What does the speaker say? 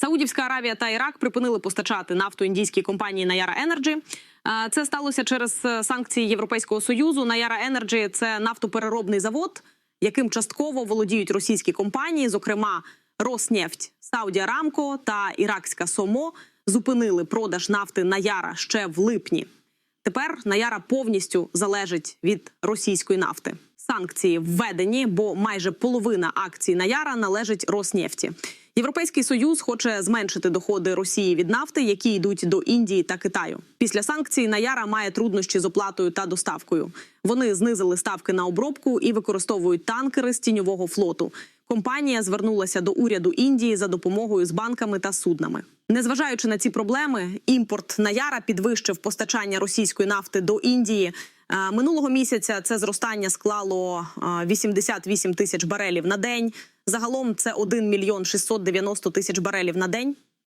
Саудівська Аравія та Ірак припинили постачати нафту індійській компанії Наяра Енерджі. Це сталося через е, санкції Європейського союзу. Наяра Енерджі це нафтопереробний завод, яким частково володіють російські компанії, зокрема Роснефть, Сауді Арамко та Іракська Сомо зупинили продаж нафти Наяра ще в липні. Тепер Наяра повністю залежить від російської нафти. Санкції введені, бо майже половина акцій Наяра належить Роснефті. Європейський союз хоче зменшити доходи Росії від нафти, які йдуть до Індії та Китаю. Після санкцій Наяра має труднощі з оплатою та доставкою. Вони знизили ставки на обробку і використовують танкери з тіньового флоту. Компанія звернулася до уряду Індії за допомогою з банками та суднами. Незважаючи на ці проблеми, імпорт Наяра підвищив постачання російської нафти до Індії. Е, Минулого місяця це зростання склало е, 88 тисяч барелів на день. Загалом це 1 мільйон 690 тисяч барелів на день.